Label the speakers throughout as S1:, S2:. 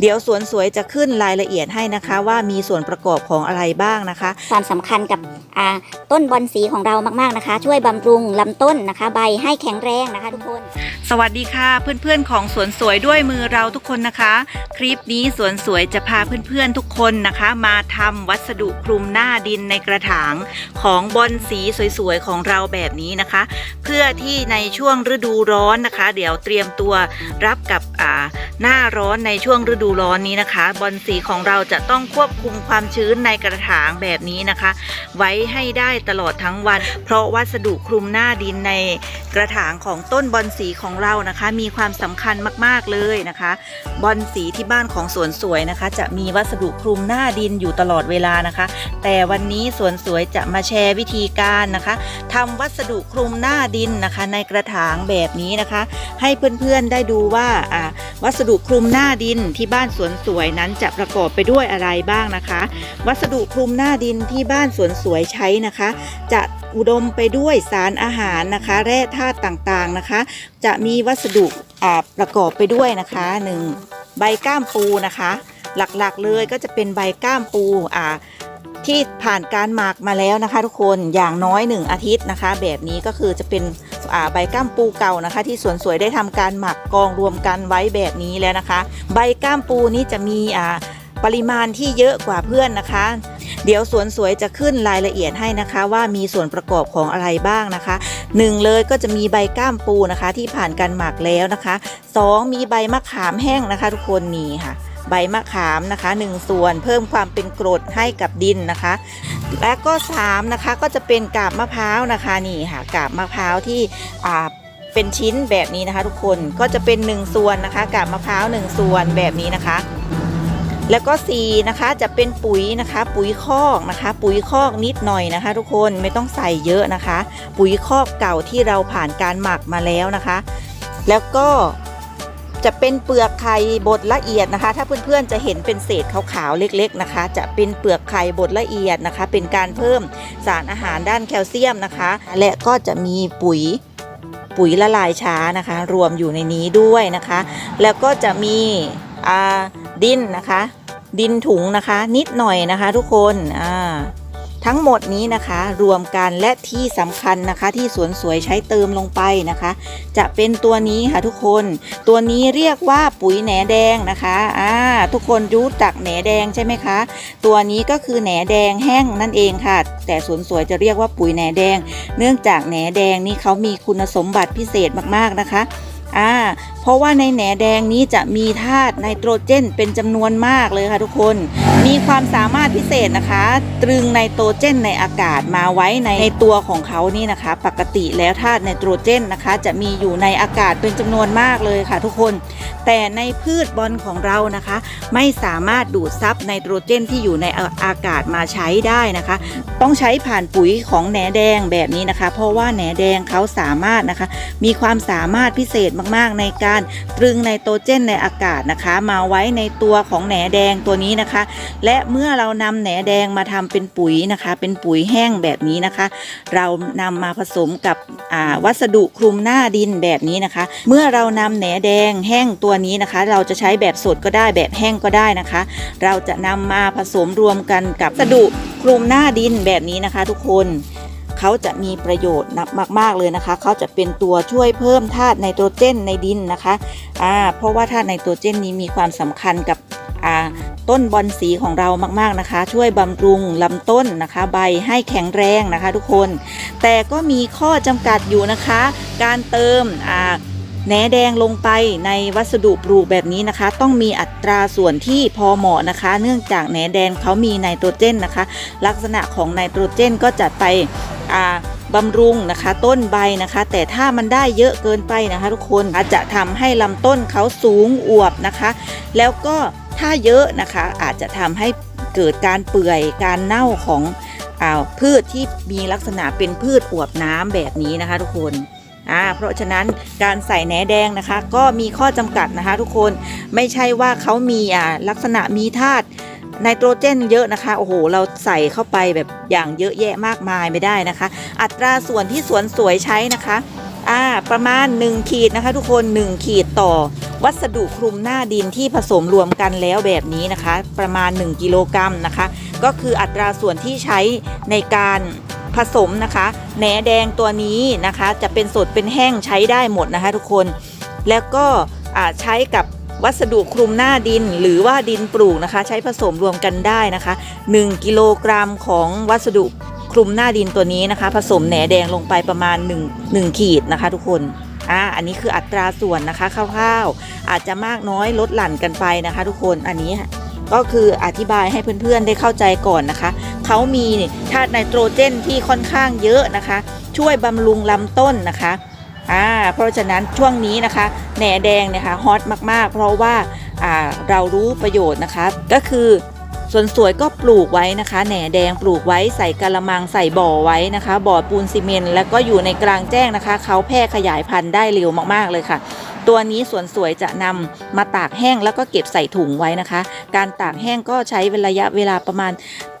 S1: เดี๋ยวสวนสวยจะขึ้นรายละเอียดให้นะคะ ว่ามีส่วนประกอบของอะไรบ้างนะคะ
S2: ความสำคัญกับอ่าต้นบอนสีของเรามากๆนะคะ ช่วยบำรุงลำต้นนะคะ ใบให้แข็งแรงนะคะทุกคน
S1: สวัสดีค่ะเพื่อนๆของสวนสวยด้วยมือเราทุกคนนะคะ คลิปนี้สวนสวยจะพาเพื่อนๆทุกคนนะคะ มาทำวัสดุคลุมหน้าดินในกระถางของบอนสีสวยๆของเราแบบนี้นะคะ เพื่อที่ในช่วงฤดูร้อนนะคะ เดี๋ยวเตรียมตัวรับกับอ่าหน้าร้อนในช่วงฤดูร้อนนี้นะคะ บอนสีของเราจะต้องควบคุมความชื้นในกระถางแบบนี้นะคะ ไว้ให้ได้ตลอดทั้งวัน เพราะวัสดุคลุมหน้าดินในกระถางของต้นบอนสีของเรานะคะ มีความสำคัญมากๆเลยนะคะ บอนสีที่บ้านของสวนสวยนะคะ จะมีวัสดุคลุมหน้าดินอยู่ตลอดเวลานะคะ แต่วันนี้สวนสวยจะมาแชร์วิธีการนะคะทำวัสดุคลุมหน้าดินนะคะ ในกระถางแบบนี้นะคะ ให้เพื่อนๆได้ดูว่าอ่าวัสดุคลุมหน้าดินที่บ้าน้านสวนสวยนั้นจะประกอบไปด้วยอะไรบ้างนะคะ วัสดุคลุมหน้าดินที่บ้านสวนสวยใช้นะคะ จะอุดมไปด้วยสารอาหารนะคะ แร่ธาตุต่างๆนะคะ จะมีวัสดุอ่าประกอบไปด้วยนะคะหนึ่งใบก้ามปูนะคะ หลักๆเลยก็จะเป็นใบก้ามปูอ่าที่ผ่านการหมักมาแล้วนะคะ ทุกคนอย่างน้อย 1 อาทิตย์นะคะ แบบนี้ก็คือจะเป็น ใบก้ามปูเก่านะคะ ที่สวนสวยได้ทำการหมักกองรวมกันไว้แบบนี้แล้วนะคะ ใบก้ามปูนี้จะมีปริมาณที่เยอะกว่าเพื่อนนะคะ เดี๋ยวสวนสวยจะขึ้นรายละเอียดให้นะคะ ว่ามีส่วนประกอบของอะไรบ้างนะคะหนึ่งเลยก็จะมีใบก้ามปูนะคะ ที่ผ่านการหมักแล้วนะคะสองมีใบมะขามแห้งนะคะ ทุกคนนี่ค่ะ ใบมะขามนะคะหนึ่งส่วนเพิ่มความเป็นกรดให้กับดินนะคะ และก็สามนะคะก็จะเป็นกาบมะพร้าวนะคะนี่ค่ะกาบมะพร้าวที่อ่าเป็นชิ้นแบบนี้นะคะ ทุกคนก็จะเป็นหนึ่งส่วนนะคะกาบมะพร้าวหนึ่งส่วนแบบนี้นะคะ แล้วก็ 4 นะคะจะเป็นปุ๋ยนะคะ ปุ๋ยคอกนะคะ ปุ๋ยคอกนิดหน่อยนะคะ ทุกคนไม่ต้องใส่เยอะนะคะ ปุ๋ยคอกเก่าที่เราผ่านการหมักมาแล้วนะคะ แล้วก็ จะเป็นเปลือกไข่บดละเอียดนะคะ ถ้าเพื่อนๆจะเห็นเป็นเศษขาวๆเล็กๆนะคะ จะเป็นเปลือกไข่บดละเอียดนะคะ เป็นการเพิ่มสารอาหารด้านแคลเซียมนะคะ และก็จะมีปุ๋ยปุ๋ยละลายช้านะคะ รวมอยู่ในนี้ด้วยนะคะ แล้วก็จะมีดินนะคะ ดินถุงนะคะ นิดหน่อยนะคะ ทุกคนอ่า ทั้งหมดนี้นะคะรวมกันและที่สำคัญนะคะที่สวนสวยใช้เติมลงไปนะคะ จะเป็นตัวนี้ค่ะทุกคน ตัวนี้เรียกว่าปุ๋ยแหนแดงนะคะอ่าทุกคนรู้จักแหนแดงใช่ไหมคะ ตัวนี้ก็คือแหนแดงแห้งนั่นเองค่ะ แต่สวนสวยจะเรียกว่าปุ๋ยแหนแดง เนื่องจากแหนแดงนี่เขามีคุณสมบัติพิเศษมากๆนะคะ อ่าเพราะว่าในแหนแดงนี้จะมีธาตุไนโตรเจนเป็นจำนวนมากเลยค่ะทุกคน มีความสามารถพิเศษนะคะ ตรึงไนโตรเจนในอากาศมาไว้ในในตัวของเขานี่นะคะ ปกติแล้วธาตุไนโตรเจนนะคะ จะมีอยู่ในอากาศเป็นจำนวนมากเลยค่ะทุกคน แต่ในพืชบอลของเรานะคะ ไม่สามารถดูดซับไนโตรเจนที่อยู่ในอาอากาศมาใช้ได้นะคะ ต้องใช้ผ่านปุ๋ยของแหนแดงแบบนี้นะคะ เพราะว่าแหนแดงเขาสามารถนะคะ มีความสามารถพิเศษมากๆ ในการตรึงไนโตรเจนในอากาศนะคะ มาไว้ในตัวของแหนแดงตัวนี้นะคะ และเมื่อเรานำแหนแดงมาทำเป็นปุ๋ยนะคะ เป็นปุ๋ยแห้งแบบนี้นะคะ เรานำมาผสมกับวัสดุคลุมหน้าดินแบบนี้นะคะ เมื่อเรานำแหนแดงแห้งตัวนี้นะคะ เราจะใช้แบบสดก็ได้แบบแห้งก็ได้นะคะ เราจะนำมาผสมรวมกันกับวัสดุคลุมหน้าดินแบบนี้นะคะ ทุกคน เขาจะมีประโยชน์นักมาก ๆเลยนะคะ เขาจะเป็นตัวช่วยเพิ่มธาตุไนโตรเจนในดินนะคะอ่าเพราะว่าธาตุไนโตรเจนนี้มีความสำคัญกับอ่าต้นบอนสีของเรามากๆนะคะ ช่วยบำรุงลำต้นนะคะ ใบให้แข็งแรงนะคะ ทุกคน แต่ก็มีข้อจำกัดอยู่นะคะ การเติมอ่าแหนแดงลงไปในวัสดุปลูกแบบนี้นะคะ ต้องมีอัตราส่วนที่พอเหมาะนะคะ เนื่องจากแหนแดงเขามีไนโตรเจนนะคะ ลักษณะของไนโตรเจนก็จะไป บำรุงนะคะต้นใบนะคะ แต่ถ้ามันได้เยอะเกินไปนะคะ ทุกคนอาจจะทำให้ลำต้นเขาสูงอวบนะคะ แล้วก็ถ้าเยอะนะคะอาจจะทำให้เกิดการเปื่อยการเน่าของอพืชที่มีลักษณะเป็นพืชอวบน้ำแบบนี้นะคะ ทุกคนอ่าเพราะฉะนั้นการใส่แหนแดงนะคะ ก็มีข้อจำกัดนะคะ ทุกคนไม่ใช่ว่าเขามีอ่าลักษณะมีธาตุ ไนโตรเจนเยอะนะคะ โอ้โห เราใส่เข้าไปแบบอย่างเยอะแยะมากมายไม่ได้นะคะ อัตราส่วนที่สวนสวยใช้นะคะอ่าประมาณ 1 ขีดนะคะ ทุกคน 1 ขีดต่อวัสดุคลุมหน้าดินที่ผสมรวมกันแล้วแบบนี้นะคะ ประมาณ 1 กิโลกรัมนะคะ ก็คืออัตราส่วนที่ใช้ในการผสมนะคะแหนแดงตัวนี้นะคะ จะเป็นสดเป็นแห้งใช้ได้หมดนะคะ ทุกคน แล้วก็ใช้กับ วัสดุคลุมหน้าดินหรือว่าดินปลูกนะคะ ใช้ผสมรวมกันได้นะคะ 1 กิโลกรัมของวัสดุคลุมหน้าดินตัวนี้นะคะ ผสมแหนแดงลงไปประมาณ 1 1 ขีดนะคะ ทุกคนอ่าอันนี้คืออัตราส่วนนะคะคร่าวๆ อาจจะมากน้อยลดหลั่นกันไปนะคะ ทุกคนอันนี้ก็คืออธิบายให้เพื่อนๆได้เข้าใจก่อนนะคะ เขามีธาตุไนโตรเจนที่ค่อนข้างเยอะนะคะ ช่วยบำรุงลำต้นนะคะ อ่าเพราะฉะนั้นช่วงนี้นะคะแหนแดงนะคะฮอตมากๆ เพราะว่าอ่าเรารู้ประโยชน์นะคะ ก็คือส่วนสวยก็ปลูกไว้นะคะ แหนแดงปลูกไว้ใส่กระมังใส่บ่อไว้นะคะ บ่อปูนซีเมนต์แล้วก็อยู่ในกลางแจ้งนะคะ เขาแพร่ขยายพันธุ์ได้เร็วมากๆเลยค่ะ ตัวนี้สวนสวยจะนำมาตากแห้งแล้วก็เก็บใส่ถุงไว้นะคะ การตากแห้งก็ใช้ระยะเวลาประมาณ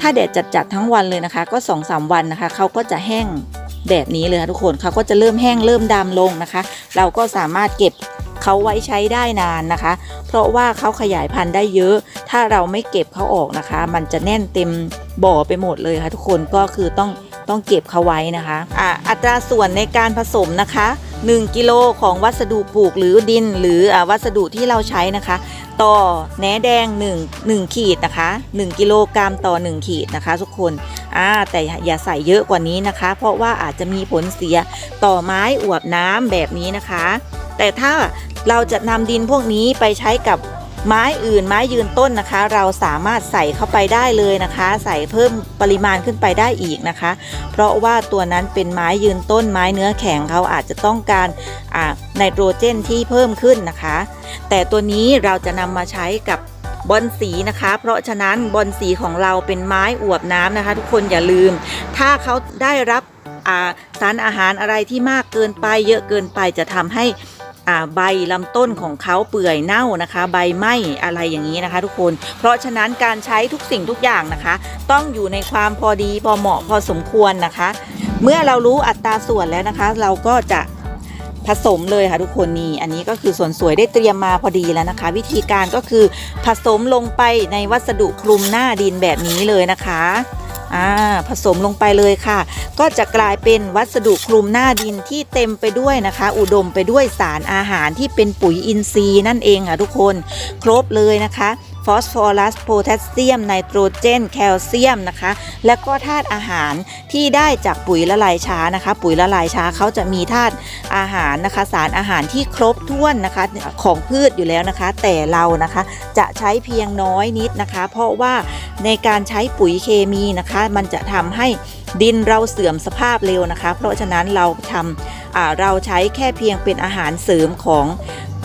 S1: ถ้าแดดจัดๆทั้งวันเลยนะคะ ก็2อสวันนะคะ เขาก็จะแห้ง แบบนี้เลยค่ะทุกคนเขาก็จะเริ่มแห้งเริ่มดำลงนะคะ เราก็สามารถเก็บเขาไว้ใช้ได้นานนะคะ เพราะว่าเขาขยายพันธุ์ได้เยอะ ถ้าเราไม่เก็บเขาออกนะคะ มันจะแน่นเต็มบ่อไปหมดเลยค่ะทุกคนก็คือต้อง ต้องเก็บเขาไว้นะคะอ่าอัตราส่วนในการผสมนะคะ 1 กิโลของวัสดุปลูกหรือดิน หรืออวัสดุที่เราใช้นะคะ ต่อแหนแดง 1 1 ขีดนะคะ 1 กิโลกรัมต่อ 1 ขีดนะคะ ทุกคนอ่าแต่อย่าใส่เยอะกว่านี้นะคะ เพราะว่าอาจจะมีผลเสียต่อไม้อวบน้ำแบบนี้นะคะ แต่ถ้าเราจะนำดินพวกนี้ไปใช้กับ ไม้อื่นไม้ยืนต้นนะคะ เราสามารถใส่เข้าไปได้เลยนะคะ ใส่เพิ่มปริมาณขึ้นไปได้อีกนะคะ เพราะว่าตัวนั้นเป็นไม้ยืนต้นไม้เนื้อแข็งเขาอาจจะต้องการไนโตรเจนที่เพิ่มขึ้นนะคะ แต่ตัวนี้เราจะนำมาใช้กับบอนสีนะคะ เพราะฉะนั้นบอนสีของเราเป็นไม้อวบน้ำนะคะ ทุกคนอย่าลืม ถ้าเขาได้รับสารอาหารอะไรที่มากเกินไป เยอะเกินไปจะทำให้ ใบลำต้นของเขาเปื่อยเน่านะคะ ใบไหม้อะไรอย่างนี้นะคะ ทุกคน เพราะฉะนั้นการใช้ทุกสิ่งทุกอย่างนะคะ ต้องอยู่ในความพอดีพอเหมาะพอสมควรนะคะ เมื่อเรารู้อัตราส่วนแล้วนะคะ เราก็จะผสมเลยค่ะทุกคนนี่อันนี้ก็คือส่วนสวยได้เตรียมมาพอดีแล้วนะคะ วิธีการก็คือผสมลงไปในวัสดุคลุมหน้าดินแบบนี้เลยนะคะ อ่าผสมลงไปเลยค่ะ ก็จะกลายเป็นวัสดุคลุมหน้าดินที่เต็มไปด้วยนะคะ อุดมไปด้วยสารอาหารที่เป็นปุ๋ยอินทรีย์นั่นเองค่ะทุกคน ครบเลยนะคะ ฟอสฟอรัสโพแทสเซียมไนโตรเจน แคลเซียมนะคะ และก็ธาตุอาหารที่ได้จากปุ๋ยละลายช้านะคะ ปุ๋ยละลายช้าเขาจะมีธาตุอาหารนะคะ สารอาหารที่ครบถ้วนนะคะของพืชอยู่แล้วนะคะ แต่เรานะคะจะใช้เพียงน้อยนิดนะคะ เพราะว่าในการใช้ปุ๋ยเคมีนะคะ มันจะทำให้ดินเราเสื่อมสภาพเร็วนะคะ เพราะฉะนั้นเราทำเราใช้แค่เพียงเป็นอาหารเสริมของ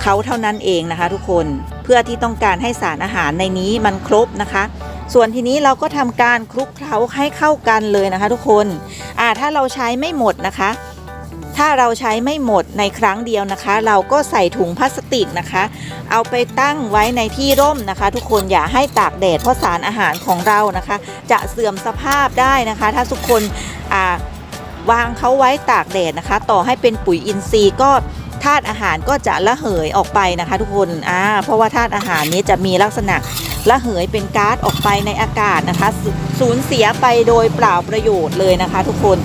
S1: เขาเท่านั้นเองนะคะ ทุกคนเพื่อที่ต้องการให้สารอาหารในนี้มันครบนะคะ ส่วนทีนี้เราก็ทำการคลุกเคล้าให้เข้ากันเลยนะคะ ทุกคนอ่าถ้าเราใช้ไม่หมดนะคะ ถ้าเราใช้ไม่หมดในครั้งเดียวนะคะ เราก็ใส่ถุงพลาสติกนะคะ เอาไปตั้งไว้ในที่ร่มนะคะ ทุกคนอย่าให้ตากแดดเพราะสารอาหารของเรานะคะ จะเสื่อมสภาพได้นะคะ ถ้าทุกคนอ่าวางเขาไว้ตากแดดนะคะ ต่อให้เป็นปุ๋ยอินทรีย์ก็าตุอาหารก็จะระเหยออกไปนะคะ ทุกคนอ่าเพราะว่าธาตุอาหารนี้จะมีลักษณะระเหยเป็นก๊าซออกไปในอากาศนะคะ สูญเสียไปโดยเปล่าประโยชน์เลยนะคะ ทุกคน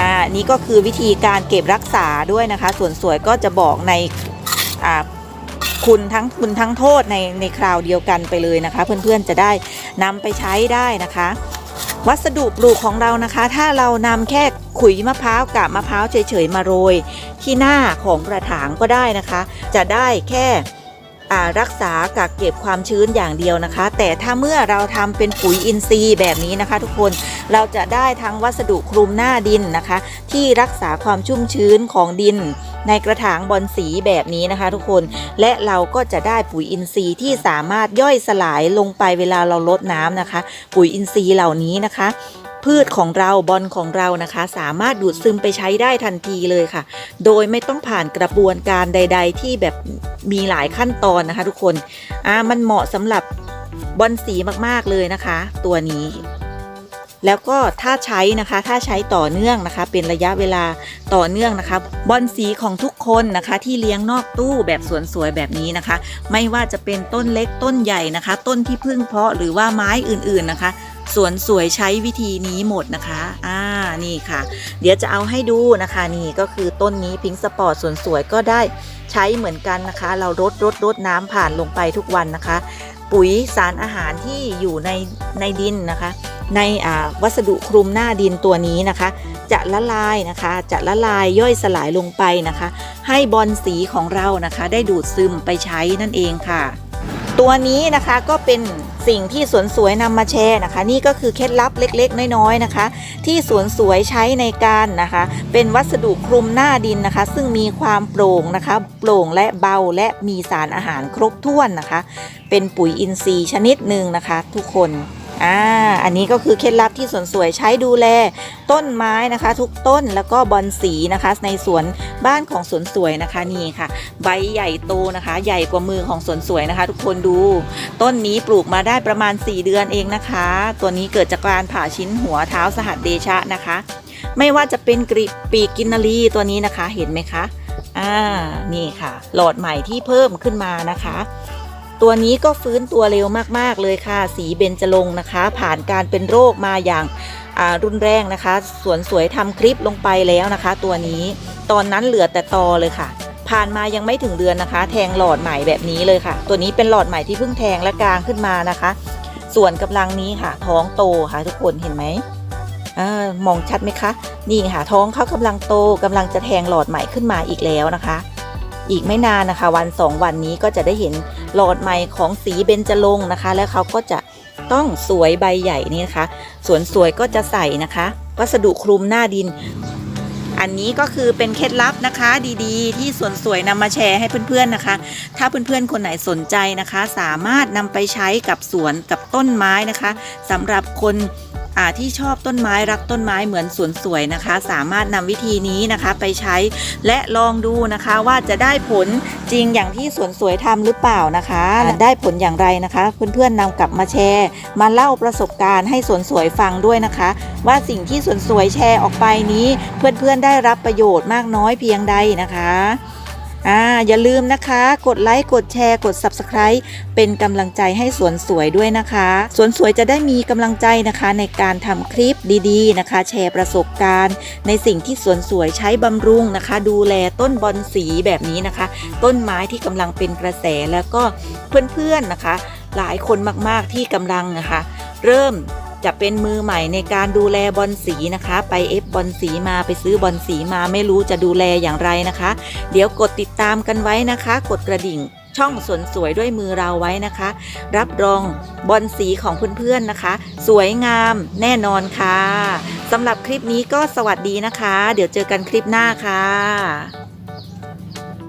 S1: อ่านี่ก็คือวิธีการเก็บรักษาด้วยนะคะ ส่วนสวยก็จะบอกในอ่าคุณทั้งคุณทั้งโทษในในคราวเดียวกันไปเลยนะคะ เพื่อนๆจะได้นำไปใช้ได้นะคะ วัสดุปลูกของเรานะคะ ถ้าเรานำแค่ขุยมะพร้าวกับมะพร้าวเฉยๆมาโรย ที่หน้าของกระถางก็ได้นะคะ จะได้แค่ รักษากักเก็บความชื้นอย่างเดียวนะคะ แต่ถ้าเมื่อเราทำเป็นปุ๋ยอินทรีย์แบบนี้นะคะ ทุกคนเราจะได้ทั้งวัสดุคลุมหน้าดินนะคะ ที่รักษาความชุ่มชื้นของดิน ในกระถางบอนสีแบบนี้นะคะ ทุกคนและเราก็จะได้ปุ๋ยอินทรีย์ที่สามารถย่อยสลายลงไปเวลาเราลดน้ำนะคะ ปุ๋ยอินทรีย์เหล่านี้นะคะ พืชของเราบอลของเรานะคะ สามารถดูดซึมไปใช้ได้ทันทีเลยค่ะ โดยไม่ต้องผ่านกระบวนการใด ๆ ที่แบบมีหลายขั้นตอนนะคะทุกคนอ่ามันเหมาะสำหรับบอลสีมากๆเลยนะคะ ตัวนี้แล้วก็ถ้าใช้นะคะถ้าใช้ต่อเนื่องนะคะ เป็นระยะเวลาต่อเนื่องนะคะบอนสีของทุกคนนะคะ ที่เลี้ยงนอกตู้แบบสวนสวยแบบนี้นะคะ ไม่ว่าจะเป็นต้นเล็กต้นใหญ่นะคะ ต้นที่เพึ่งเพาะหรือว่าไม้อื่นๆนะคะ สวนสวยใช้วิธีนี้หมดนะคะ อ่า นี่ค่ะ เดี๋ยวจะเอาให้ดูนะคะ นี่ก็คือต้นนี้พิงสปอร์ตสวนสวยก็ได้ใช้เหมือนกันนะคะ เรารดรดรดน้ำผ่านลงไปทุกวันนะคะ ปุ๋ยสารอาหารที่อยู่ในในดินนะคะ ในอ่าวัสดุคลุมหน้าดินตัวนี้นะคะ จะละลายนะคะ จะละลายย่อยสลายลงไปนะคะ ให้บอลสีของเรานะคะ ได้ดูดซึมไปใช้นั่นเองค่ะ ตัวนี้นะคะก็เป็นสิ่งที่สวนสวยนำมาแชร์นะคะ นี่ก็คือเคล็ดลับเล็กๆ น้อยๆนะคะ ที่สวนสวยใช้ในการนะคะ เป็นวัสดุคลุมหน้าดินนะคะ ซึ่งมีความโปร่งนะคะ โปร่งและเบาและมีสารอาหารครบถ้วนนะคะ เป็นปุ๋ยอินทรีย์ชนิดหนึ่งนะคะ ทุกคน อ่าอันนี้ก็คือเคล็ดลับที่สวนสวยใช้ดูแลต้นไม้นะคะ ทุกต้นแล้วก็บอนสีนะคะ ในสวนบ้านของสวนสวยนะคะนี่ค่ะ ใบใหญ่โตนะคะ ใหญ่กว่ามือของสวนสวยนะคะ ทุกคนดู ต้นนี้ปลูกมาได้ประมาณ 4 เดือนเองนะคะ ตัวนี้เกิดจากการผ่าชิ้นหัวเท้าสหัสเดชะนะคะ ไม่ว่าจะเป็นกรีปีกกินนารีตัวนี้นะคะเห็นไหมคะอ่านี่ค่ะ หลอดใหม่ที่เพิ่มขึ้นมานะคะ ตัวนี้ก็ฟื้นตัวเร็วมากๆเลยค่ะ สีเบญจรงนะคะ ผ่านการเป็นโรคมาอย่างรุนแรงนะคะ สวนสวยทำคลิปลงไปแล้วนะคะ ตัวนี้ตอนนั้นเหลือแต่ตอเลยค่ะ ผ่านมายังไม่ถึงเดือนนะคะ แทงหลอดใหม่แบบนี้เลยค่ะ ตัวนี้เป็นหลอดใหม่ที่เพิ่งแทงและกลางขึ้นมานะคะ ส่วนกำลังนี้ค่ะ ท้องโตค่ะทุกคนเห็นไหมอมองชัดไหมคะ นี่ค่ะท้องเขากำลังโตกำลังจะแทงหลอดใหม่ขึ้นมาอีกแล้วนะคะ อีกไม่นานนะคะ วันสองวันนี้ก็จะได้เห็น หลอดใหม่ของสีเบญจรงค์นะคะ แล้วเขาก็จะต้องสวยใบใหญ่นี่นะคะ สวนสวยก็จะใส่นะคะ วัสดุคลุมหน้าดิน อันนี้ก็คือเป็นเคล็ดลับนะคะดีๆ ที่สวนสวยนำมาแชร์ให้เพื่อนๆนะคะ ถ้าเพื่อนๆคนไหนสนใจนะคะ สามารถนำไปใช้กับสวนกับต้นไม้นะคะสำหรับคน ที่ชอบต้นไม้รักต้นไม้เหมือนสวนสวยนะคะ สามารถนำวิธีนี้นะคะไปใช้และลองดูนะคะว่าจะได้ผลจริงอย่างที่สวนสวยทำหรือเปล่านะคะ ได้ผลอย่างไรนะคะเพื่อนๆนำกลับมาแชร์ มาเล่าประสบการณ์ให้สวนสวยฟังด้วยนะคะ ว่าสิ่งที่สวนสวยแชร์ออกไปนี้ เพื่อนๆได้รับประโยชน์มากน้อยเพียงใดนะคะ อ่าอย่าลืมนะคะ กดไลค์กดแชร์กด Subscribe เป็นกำลังใจให้สวนสวยด้วยนะคะ สวนสวยจะได้มีกำลังใจนะคะในการทำคลิปดีๆนะคะ แชร์ประสบการณ์ ในสิ่งที่สวนสวยใช้บำรุงนะคะ ดูแลต้นบอนสีแบบนี้นะคะ ต้นไม้ที่กำลังเป็นกระแสแล้วก็เพื่อนๆนะคะ หลายคนมากๆที่กำลังนะคะ เริ่ม จะเป็นมือใหม่ในการดูแลบอลสีนะคะ ไปเอฟบอลสีมาไปซื้อบอลสีมาไม่รู้จะดูแลอย่างไรนะคะ เดี๋ยวกดติดตามกันไว้นะคะ กดกระดิ่งช่องสวนสวยด้วยมือเราไว้นะคะ รับรองบอลสีของเพื่อนๆนะคะ สวยงามแน่นอนค่ะสำหรับคลิปนี้ก็สวัสดีนะคะ เดี๋ยวเจอกันคลิปหน้าค่ะ